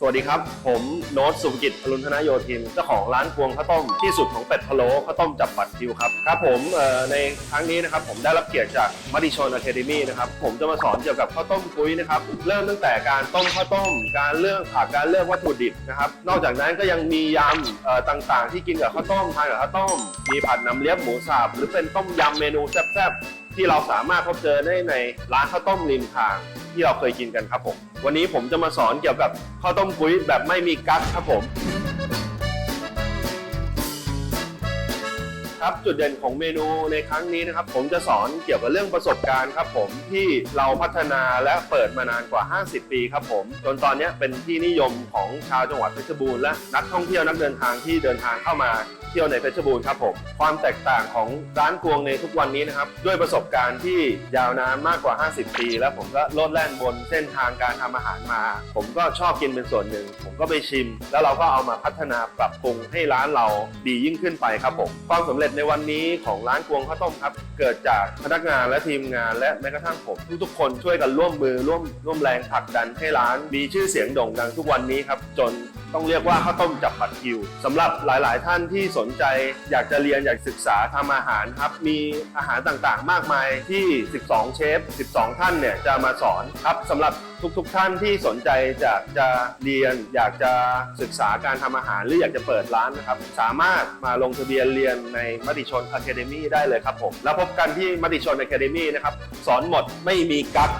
สวัสดีครับ ผมโน้ตสุภกิจอรุณธนโยธินเจ้าของร้านพวงข้าวต้มที่สุดของเป็ดพะโล้ข้าวต้มจับบัตรคิวครับครับผมในครั้งนี้นะครับผมได้รับเกียรติจากมติชนอะคาเดมี่นะครับผมจะมาสอนเกี่ยวกับข้าวต้มกุ้ยนะครับเริ่มตั้งแต่การต้มข้าวต้ม การเลือกผักการเลือกวัตถุดิบนะครับนอกจากนั้นก็ยังมียำต่างๆ ที่กินกับข้าวต้มทานกับข้าวต้ม มีผัดน้ำเลี้ยบหมูสับหรือเป็นต้มยำเมนูแซ่บๆ ที่เราสามารถพบเจอได้ในร้านข้าวต้มริมทางที่เราเคยกินกันครับผม วันนี้ผมจะมาสอนเกี่ยวกับข้าวต้มกุ้ยแบบไม่มีกั๊กครับผม ครับจุดเด่นของเมนูในครั้งนี้นะครับ ผมจะสอนเกี่ยวกับเรื่องประสบการณ์ครับผมที่เราพัฒนาและเปิดมานานกว่า 50 ปีครับผมจนตอนนี้เป็นที่นิยมของชาวจังหวัดเพชรบูรณ์และนักท่องเที่ยวนักเดินทางที่เดินทางเข้ามา เที่ยวในเพชรบูรณ์ครับผมความแตกต่างของร้านกวงในทุกวันนี้นะครับด้วยประสบการณ์ที่ยาวนานมากกว่า 50 ปี แล้วผมก็โลดแล่นบนเส้นทางการทำอาหารมา ผมก็ชอบกินเป็นส่วนหนึ่ง ผมก็ไปชิม แล้วเราก็เอามาพัฒนาปรับปรุงให้ร้านเราดียิ่งขึ้นไปครับผมความสำเร็จในวันนี้ของร้านกวงข้าวต้มครับเกิดจากพนักงานและทีมงานและแม้กระทั่งผมทุกๆคนช่วยกันร่วมมือร่วมร่วมแรงผลักดันให้ร้านมีชื่อเสียงโด่งดังทุกวันนี้ครับจน ต้องเรียกว่าข้าวต้มจับบัตรคิวสำหรับหลาย ๆ ท่านที่สนใจอยากจะเรียนอยากศึกษาทำอาหารครับ มีอาหารต่างๆ มากมายที่ 12 เชฟ 12 ท่านเนี่ยจะมาสอนครับสำหรับทุกๆท่านที่สนใจจะจะเรียน อยากจะศึกษาการทำอาหารหรืออยากจะเปิดร้านนะครับ สามารถมาลงทะเบียนเรียนในมติชน Academy ได้เลยครับผม แล้วพบกันที่มติชน Academy นะครับ สอนหมดไม่มีกั๊ก